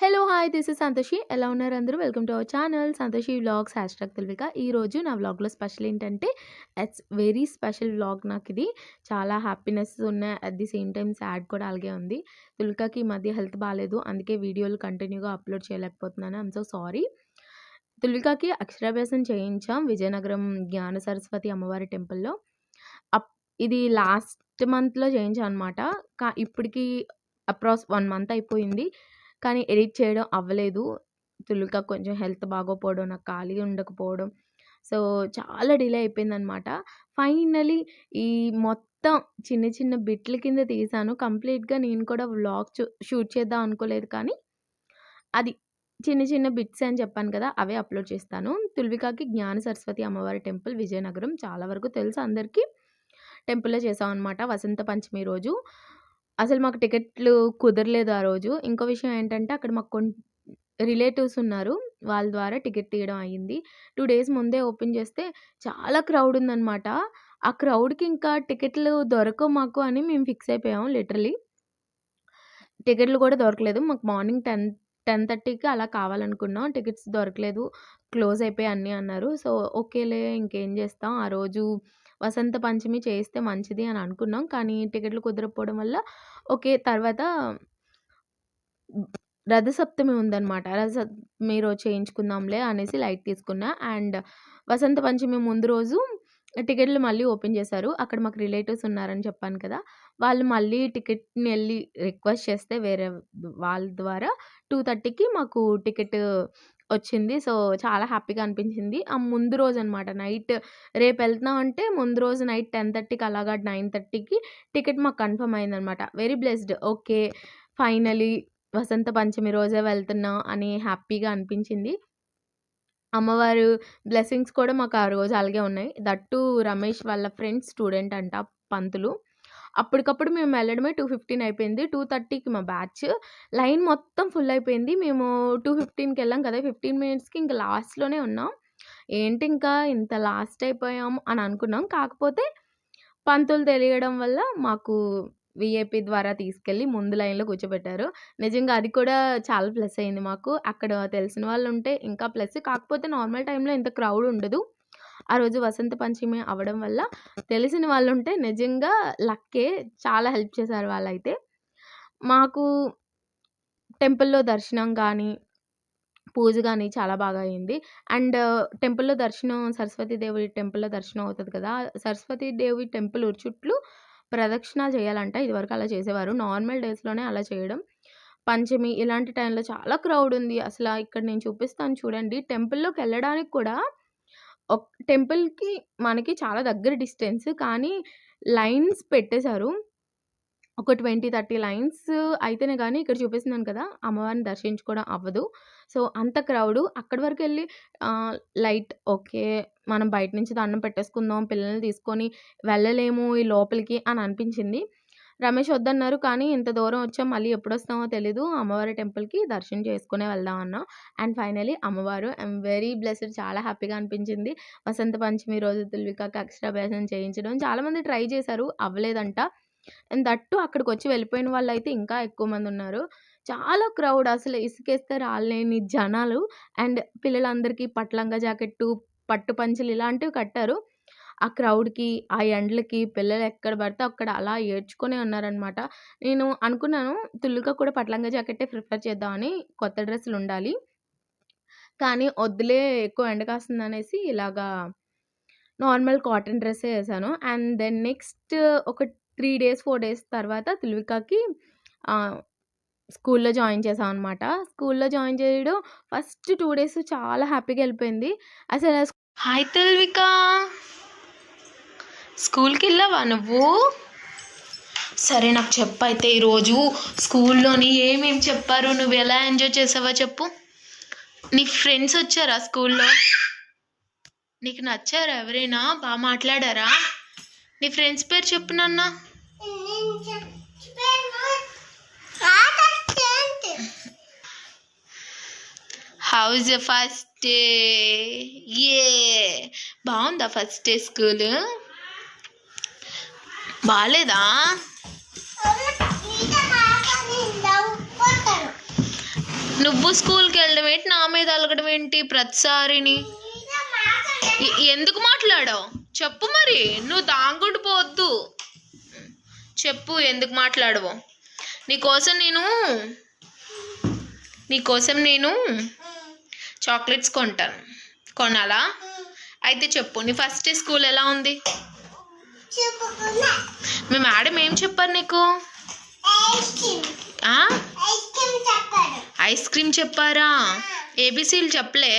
Hello hi this is Santoshi ఎలా ఉన్నారు అందరూ? Welcome to our channel Santoshi vlogs hashtag తెలివిక ఈరోజు నా వ్లాగ్లో స్పెషల్ ఏంటంటే ఇట్స్ వెరీ స్పెషల్ వ్లాగ్ నాకు ఇది. చాలా హ్యాపీనెస్ ఉన్నాయి. At the same time sad కూడా అలాగే ఉంది. తుల్వికకి ఈ మధ్య హెల్త్ బాగాలేదు అందుకే వీడియోలు కంటిన్యూగా అప్లోడ్ చేయలేకపోతున్నాను. ఐమ్ సో సారీ తులికాకి అక్షరాభ్యాసం చేయించాం. విజయనగరం జ్ఞాన సరస్వతి అమ్మవారి టెంపుల్లో అప్ ఇది లాస్ట్ మంత్లో చేయించాం అనమాట కా ఇప్పటికీ అప్రాక్స్ వన్ మంత్ అయిపోయింది. కానీ ఎడిట్ చేయడం అవ్వలేదు. తులుక కొంచెం హెల్త్ బాగోపోవడం నాకు ఖాళీ ఉండకపోవడం. సో చాలా డిలే అయిపోయిందనమాట. ఫైనలీ ఈ మొత్తం చిన్న చిన్న బిట్ల కింద తీసాను. కంప్లీట్గా నేను కూడా వ్లాగ్ షూట్ చేద్దాం అనుకోలేదు కానీ అది చిన్న చిన్న బిట్స్ అని చెప్పాను కదా అవే అప్లోడ్ చేస్తాను. తుల్వికాకి జ్ఞాన సరస్వతి అమ్మవారి టెంపుల్ విజయనగరం చాలా వరకు తెలుసు అందరికీ. టెంపుల్లో చేసాం అనమాట వసంత పంచమి రోజు. అసలు మాకు టికెట్లు కుదరలేదు ఆ రోజు. ఇంకో విషయం ఏంటంటే అక్కడ మాకు కొన్ రిలేటివ్స్ ఉన్నారు. వాళ్ళ ద్వారా టికెట్ తీయడం అయ్యింది టూ డేస్ ముందే ఓపెన్ చేస్తే చాలా క్రౌడ్ ఉందన్నమాట. ఆ క్రౌడ్కి ఇంకా టికెట్లు దొరకవు మాకు అని మేము ఫిక్స్ అయిపోయాం లిటరలీ. టికెట్లు కూడా దొరకలేదు. మాకు మార్నింగ్ టెన్ టెన్ థర్టీకి అలా కావాలనుకున్నాం. టికెట్స్ దొరకలేదు. క్లోజ్ అయిపోయి అన్నీ అన్నారు. సో ఓకేలే ఇంకేం చేస్తాం? ఆ రోజు వసంత పంచమి చేస్తే మంచిది అని అనుకున్నాం. కానీ టికెట్లు కుదరకపోవడం వల్ల ఓకే తర్వాత రథసప్తమి ఉందన్నమాట. రథసప్తమి రోజు చేయించుకుందాంలే అనేసి లైట్ తీసుకున్నా. అండ్ వసంత పంచమి ముందు రోజు టికెట్లు మళ్ళీ ఓపెన్ చేశారు. అక్కడ మాకు రిలేటివ్స్ ఉన్నారని చెప్పాను కదా! వాళ్ళు మళ్ళీ టికెట్ని వెళ్ళి రిక్వెస్ట్ చేస్తే వేరే వాళ్ళ ద్వారా టూ థర్టీకి మాకు టికెట్ వచ్చింది. సో చాలా హ్యాపీగా అనిపించింది. ఆ ముందు రోజు అనమాట నైట్ రేపు వెళ్తున్నాం అంటే ముందు రోజు నైట్ టెన్ థర్టీకి అలాగా నైన్ థర్టీకి టికెట్ మాకు కన్ఫర్మ్ అయిందనమాట. Very blessed. Okay finally Vasantha Panchami రోజే వెళ్తున్నాం అని హ్యాపీగా అనిపించింది. అమ్మవారు బ్లెస్సింగ్స్ కూడా మాకు ఆ రోజు అలాగే ఉన్నాయి. దట్టు రమేష్ వాళ్ళ ఫ్రెండ్స్ స్టూడెంట్ అంట పంతులు. అప్పటికప్పుడు మేము వెళ్ళడమే టూ ఫిఫ్టీన్ అయిపోయింది. టూ థర్టీకి మా బ్యాచ్. లైన్ మొత్తం ఫుల్ అయిపోయింది. మేము టూ ఫిఫ్టీన్కి వెళ్ళాం కదా ఫిఫ్టీన్ మినిట్స్కి ఇంకా లాస్ట్లోనే ఉన్నాం. ఏంటి ఇంకా ఇంత లాస్ట్ అయిపోయాం అని అనుకున్నాం. కాకపోతే పంతులు తెలియడం వల్ల మాకు విఐపి ద్వారా తీసుకెళ్ళి ముందు లైన్లో కూర్చోబెట్టారు. నిజంగా అది కూడా చాలా ప్లస్ అయింది మాకు. అక్కడ తెలిసిన వాళ్ళు ఉంటే ఇంకా ప్లస్. కాకపోతే నార్మల్ టైంలో ఇంత క్రౌడ్ ఉండదు. ఆ రోజు వసంత పంచమి అవడం వల్ల తెలిసిన వాళ్ళు ఉంటే నిజంగా లక్కే చాలా హెల్ప్ చేశారు వాళ్ళైతే. మాకు టెంపుల్లో దర్శనం కానీ పూజ కానీ చాలా బాగా అయింది. అండ్ టెంపుల్లో దర్శనం సరస్వతి దేవి టెంపుల్లో దర్శనం అవుతుంది కదా సరస్వతి దేవి టెంపుల్ చుట్లు ప్రదక్షిణ చేయాలంట. ఇదివరకు అలా చేసేవారు. నార్మల్ డేస్లోనే అలా చేయడం. పంచమి ఇలాంటి టైంలో చాలా క్రౌడ్ ఉంది. అసలు ఇక్కడ నేను చూపిస్తాను చూడండి. టెంపుల్లోకి వెళ్ళడానికి కూడా ఒక టెంపుల్‌కి మనకి చాలా దగ్గర డిస్టెన్స్. కానీ లైన్స్ పెట్టేశారు. ఒక ట్వంటీ థర్టీ లైన్స్ అయితేనే కానీ ఇక్కడ చూపిస్తున్నాను కదా! అమ్మవారిని దర్శించుకోవడం అవ్వదు. సో, అంత క్రౌడ్ అక్కడి వరకు వెళ్ళి లైట్ ఓకే. మనం బయట నుంచి దండం పెట్టేసుకుందాం. పిల్లల్ని తీసుకొని వెళ్ళలేము ఈ లోపలికి అని అనిపించింది. రమేష్ వద్దన్నారు. కానీ ఇంత దూరం వచ్చాం. మళ్ళీ ఎప్పుడొస్తామో తెలీదు. అమ్మవారి టెంపుల్‌కి దర్శనం చేసుకునే వెళ్దాం అన్నాం. అండ్ ఫైనలీ అమ్మవారు ఐఎమ్ వెరీ బ్లెస్డ్ చాలా హ్యాపీగా అనిపించింది. వసంత పంచమి రోజు తుల్వికకి అక్షరాభ్యాసం చేయించడం. చాలామంది ట్రై చేశారు. అవ్వలేదంట. అండ్ దట్టు అక్కడికొచ్చి వెళ్ళిపోయిన వాళ్ళు అయితే ఇంకా ఎక్కువ మంది ఉన్నారు చాలా క్రౌడ్ అసలు ఇసుకేస్తే రాలేని జనాలు. అండ్ పిల్లలందరికీ పట్లంగా జాకెట్టు, పట్టు పంచలు ఇలాంటివి కట్టారు. ఆ క్రౌడ్‌కి, ఆ ఎండలకి పిల్లలు ఎక్కడ పడితే అక్కడ అలా ఏడ్చుకునే ఉన్నారనమాట. నేను అనుకున్నాను తుల్లుగా కూడా పట్లంగా జాకెట్టే ప్రిఫర్ చేద్దామని కొత్త డ్రెస్సులు ఉండాలి. కానీ వద్దులే ఎక్కువ ఎండ కాస్తుందనేసి ఇలాగా నార్మల్ కాటన్ డ్రెస్సే వేసాను అండ్ దెన్ నెక్స్ట్ ఒక త్రీ డేస్, ఫోర్ డేస్ తర్వాత తుల్వికకి స్కూల్‌లో జాయిన్ చేసాం అనమాట. స్కూల్‌లో జాయిన్ చేయడం ఫస్ట్ టూ డేస్ చాలా హ్యాపీగా వెళ్ళిపోయింది. అసలు హాయ్ తుల్విక. స్కూల్కి వెళ్ళావా నువ్వు? సరే నాకు చెప్పైతే ఈరోజు స్కూల్లోని ఏమేమి చెప్పారు నువ్వు ఎలా ఎంజాయ్ చేసావా చెప్పు. నీ ఫ్రెండ్స్ వచ్చారా స్కూల్లో? నీకు నచ్చారా ఎవరైనా? బాగా మాట్లాడారా? నీ ఫ్రెండ్స్ పేరు చెప్పు నాన్న. హౌస్ ఫస్ట్ డే ఏ బాగుందా ఫస్ట్ డే స్కూల్? బాగాలేదా నువ్వు స్కూల్కి వెళ్ళడం ఏంటి? నా మీద అలగడం ఏంటి? ప్రతిసారిని. ఎందుకు మాట్లాడావు? చెప్పు మరి. నువ్వు దాంగుడు పోవద్దు. చెప్పు ఎందుకు మాట్లాడవు? నీకోసం నేను నీకోసం నేను చాక్లెట్స్ కొంటాను. కొనాలా? అయితే చెప్పు నీ ఫస్ట్ డే స్కూల్ ఎలా ఉంది? మీ మేడం ఏం చెప్పారు నీకు? Ice cream. చెప్పారా. ఏబీసీలు చెప్పలే.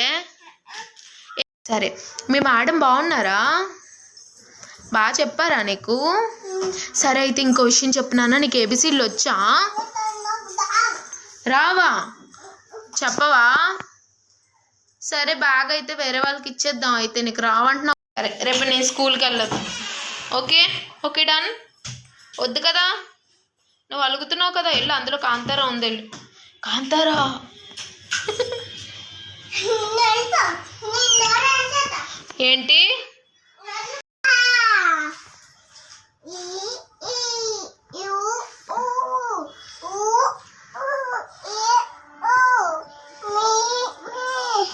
సరే మీ మేడం బాగున్నారా? బాగా చెప్పారా నీకు? సరే అయితే ఇంకో విషయం చెప్పునానా నీకు ఏబీసీలు వచ్చా? రావా. చెప్పవా? సరే బాగా అయితే వేరే వాళ్ళకి ఇచ్చేద్దాం అయితే నీకు రావంటున్నావు. సరే రేపు నేను స్కూల్కి వెళ్ళదు ఓకే ఓకే డన్. వద్దు కదా. నువ్వు అలుగుతున్నావు కదా వెళ్ళు అందులో కాంతారా ఉంది వెళ్ళు. కాంతారా? ఏంటి?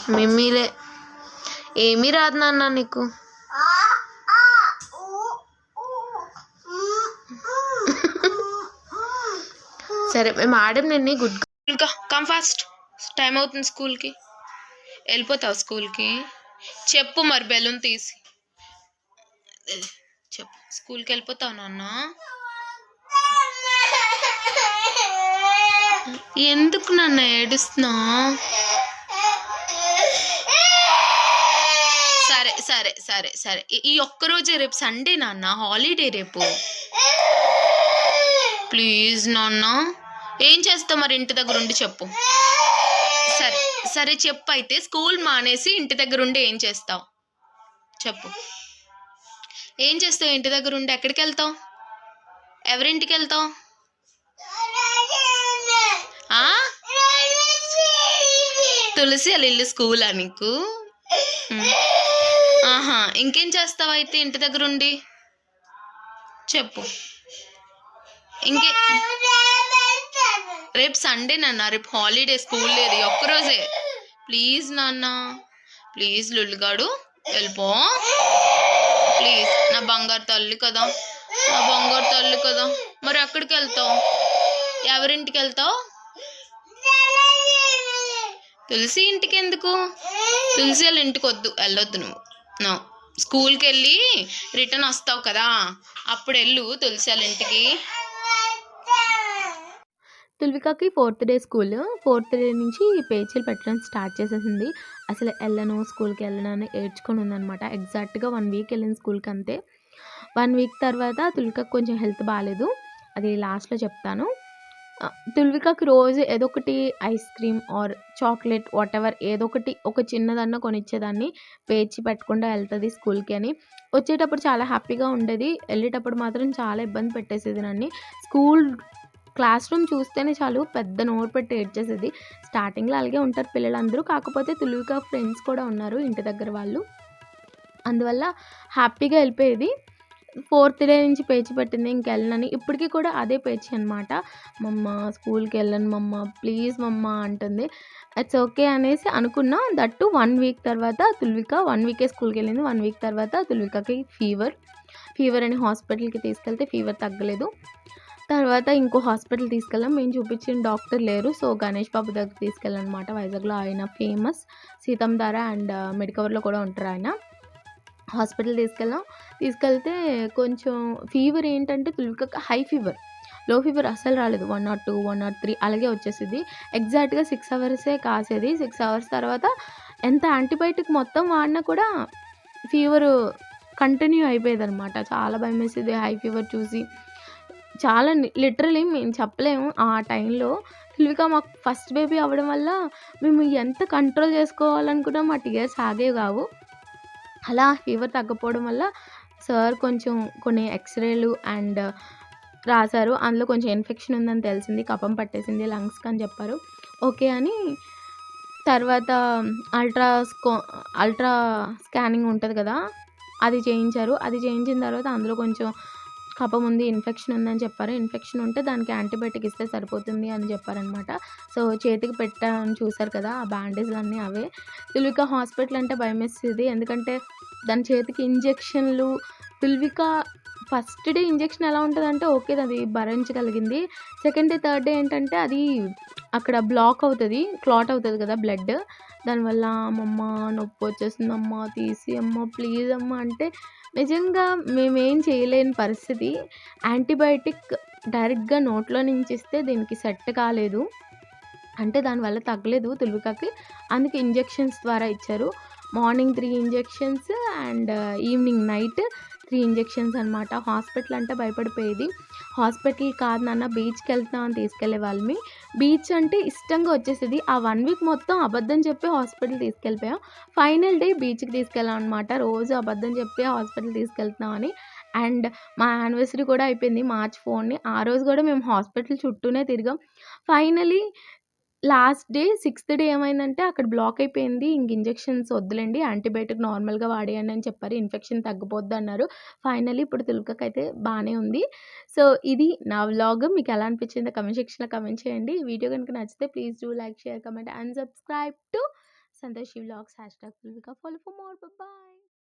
మిమ్మీలే. ఏమీ రాదు నాన్న నీకు. సరే మేము ఆడం నిన్ను గుడ్ ఇంకా కమ్ ఫాస్ట్ టైం అవుతుంది స్కూల్కి. వెళ్ళిపోతావు స్కూల్కి. చెప్పు మరి బెలూన్ తీసి. చెప్పు. స్కూల్కి వెళ్ళిపోతావు నాన్న. ఎందుకు నన్ను ఏడుస్తున్నా సరే సరే సరే సరే. ఈ- ఈ ఒక్క రోజే రేపు సండే నాన్న. హాలిడే రేపు. ప్లీజ్ నాన్న. ఏం చేస్తావు మరి ఇంటి దగ్గర ఉండి చెప్పు. సరే సరే చెప్పు అయితే స్కూల్ మానేసి ఇంటి దగ్గర ఉండి ఏం చేస్తావు? చెప్పు. ఏం చేస్తావు ఇంటి దగ్గర ఉండి? ఎక్కడికి వెళ్తావు? ఎవరింటికి వెళ్తావు? తులసి వాళ్ళ ఇల్లు స్కూలా నీకు? ఆహా ఇంకేం చేస్తావు అయితే ఇంటి దగ్గర ఉండి? చెప్పు. ఇంకే రేపు సండే నాన్న రేపు హాలిడే స్కూల్ లేదు ఒక్కరోజే. ప్లీజ్ నాన్న ప్లీజ్ లుల్లుగాడు వెళ్ళిపో. ప్లీజ్ నా బంగారు తల్లి కదా నా బంగారు తల్లి కదా. మరి ఎక్కడికి వెళ్తావు? ఎవరింటికి వెళ్తావు? తులసి ఇంటికి ఎందుకు? తులసి వాళ్ళ ఇంటికి వద్దు వెళ్ళొద్దు నువ్వు. నో. స్కూల్కి వెళ్ళి రిటర్న్ వస్తావు కదా అప్పుడు వెళ్ళు తులసి వాళ్ళ ఇంటికి. తుల్వికాకి fourth day school. Fourth day నుంచి పేచీలు పెట్టడం స్టార్ట్ చేసేసింది. అసలు వెళ్ళను స్కూల్కి వెళ్ళను అని ఏడ్చుకొని ఉందనమాట ఎగ్జాక్ట్గా వన్ వీక్ వెళ్ళిన స్కూల్కి అంతే. వన్ వీక్ తర్వాత తుల్వికాకి కొంచెం హెల్త్ బాగాలేదు అది లాస్ట్లో చెప్తాను. తుల్వికకి రోజు ఏదో ఒకటి ice cream or chocolate whatever ఏదో ఒకటి ఒక చిన్నదన్న కొనిచ్చేదాన్ని. పేర్చి పెట్టకుండా వెళ్తుంది స్కూల్కి అని. వచ్చేటప్పుడు చాలా హ్యాపీగా ఉండేది. వెళ్ళేటప్పుడు మాత్రం చాలా ఇబ్బంది పెట్టేసేది నన్ను. స్కూల్ క్లాస్ రూమ్ చూస్తేనే చాలు పెద్ద నోట్ పెట్టి ఏడ్చేసేది. స్టార్టింగ్లో అలాగే ఉంటారు పిల్లలందరూ కాకపోతే తులువుగా ఫ్రెండ్స్ కూడా ఉన్నారు ఇంటి దగ్గర వాళ్ళు. అందువల్ల హ్యాపీగా వెళ్ళిపోయేది. ఫోర్త్ డే నుంచి పేచి పెట్టింది ఇంకెళ్ళనని ఇప్పటికీ కూడా అదే పేచి అనమాట మమ్మ స్కూల్కి వెళ్ళను మమ్మ ప్లీజ్ మమ్మ అంటుంది. ఇట్స్ ఓకే అనేసి అనుకున్నా. దట్టు వన్ వీక్ తర్వాత తుల్విక వన్ వీకే స్కూల్కి వెళ్ళింది. వన్ వీక్ తర్వాత తుల్వికకి ఫీవర్. ఫీవర్ అని హాస్పిటల్కి తీసుకెళ్తే ఫీవర్ తగ్గలేదు. తర్వాత ఇంకో హాస్పిటల్ తీసుకెళ్ళాం మేము చూపించిన డాక్టర్ లేరు. సో గణేష్ బాబు దగ్గర తీసుకెళ్ళాలన్నమాట. వైజాగ్లో ఆయన ఫేమస్. సీతం అండ్ మెడికవర్లో కూడా ఉంటారు ఆయన. హాస్పిటల్ తీసుకెళ్ళాం తీసుకెళ్తే కొంచెం ఫీవర్ ఏంటంటే తుల్విక హై ఫీవర్లో ఫీవర్ అసలు రాలేదు. One nought two one nought three అలాగే వచ్చేసింది ఎగ్జాక్ట్గా సిక్స్ అవర్సే కాసేది. సిక్స్ అవర్స్ తర్వాత ఎంత యాంటీబయాటిక్ మొత్తం వాడినా కూడా ఫీవర్ కంటిన్యూ అయిపోయేది అనమాట చాలా భయం వేసేది హై ఫీవర్ చూసి. చాలా లిటరలీ మేము చెప్పలేము ఆ టైంలో. తుల్విక మాకు ఫస్ట్ బేబీ అవ్వడం వల్ల మేము ఎంత కంట్రోల్ చేసుకోవాలనుకున్నా మా టీయర్స్ ఆగేవి కావు. అలా ఫీవర్ తగ్గపోవడం వల్ల సార్ కొంచెం కొన్ని ఎక్స్రేలు అండ్ రాశారు. అందులో కొంచెం ఇన్ఫెక్షన్ ఉందని తెలిసింది. కఫం పట్టేసింది లంగ్స్కి అని చెప్పారు. ఓకే అని తర్వాత అల్ట్రా స్కో అల్ట్రా స్కానింగ్ ఉంటుంది కదా అది చేయించారు. అది చేయించిన తర్వాత అందులో కొంచెం కఫం ఉంది, ఇన్ఫెక్షన్ ఉందని చెప్పారు. ఇన్ఫెక్షన్ ఉంటే దానికి యాంటీబయాటిక్ ఇస్తే సరిపోతుంది అని చెప్పారనమాట. సో, చేతికి పెట్టాను చూసారు కదా! ఆ బ్యాండేజ్‌లన్నీ అవే. తులిక హాస్పిటల్ అంటే భయమేసేది. ఎందుకంటే దాని చేతికి ఇంజెక్షన్‌లు తుల్విక ఫస్ట్ డే ఇంజెక్షన్ ఎలా ఉంటుందంటే ఓకే. అది భరించగలిగింది. సెకండ్ డే, థర్డ్ డే ఏంటంటే అది అక్కడ బ్లాక్ అవుతుంది క్లాట్ అవుతుంది కదా! బ్లడ్. దానివల్ల అమ్మమ్మ తీసి అమ్మా ప్లీజ్ అమ్మా అంటే నిజంగా మేమేం చేయలేని పరిస్థితి. యాంటీబయాటిక్ డైరెక్ట్‌గా నోట్లో నుంచి ఇస్తే దీనికి సెట్ కాలేదు. అంటే దానివల్ల తగ్గలేదు తుల్వికకి. అందుకే ఇంజెక్షన్స్ ద్వారా ఇచ్చారు. Morning three injections and evening night three injections అనమాట. హాస్పిటల్ అంటే భయపడిపోయేది. హాస్పిటల్ కాదు నాన్న బీచ్కి వెళ్తామని అని తీసుకెళ్ళేవాళ్ళమి. బీచ్ అంటే ఇష్టంగా వచ్చేసేది. ఆ వన్ వీక్ మొత్తం అబద్ధం చెప్పి హాస్పిటల్ తీసుకెళ్ళిపోయాం. ఫైనల్ డే బీచ్‌కి తీసుకెళ్ళాం అనమాట. రోజు అబద్ధం చెప్పి హాస్పిటల్ తీసుకెళ్తున్నామని. అండ్ మా యానివర్సరీ కూడా అయిపోయింది మార్చ్ ఫోన్ని ఆ రోజు కూడా మేము హాస్పిటల్ చుట్టూనే తిరిగాం. Finally last day sixth day ఏమైందంటే అక్కడ బ్లాక్ అయిపోయింది. ఇంక ఇంజెక్షన్స్ వద్దులేండి యాంటీబయాటిక్ నార్మల్‌గా వాడేయండి అని చెప్పారు. ఇన్ఫెక్షన్ తగ్గిపోద్ది అన్నారు ఫైనల్లీ ఇప్పుడు తులికకైతే బాగానే ఉంది. సో, ఇది నా వ్లాగ్. మీకు ఎలా అనిపించిందో కమెంట్ సెక్షన్‌లో కమెంట్ చేయండి. వీడియో కనుక నచ్చితే please do like, share, comment and subscribe to Santoshi vlogs hashtag Tulika. Follow for more. Bye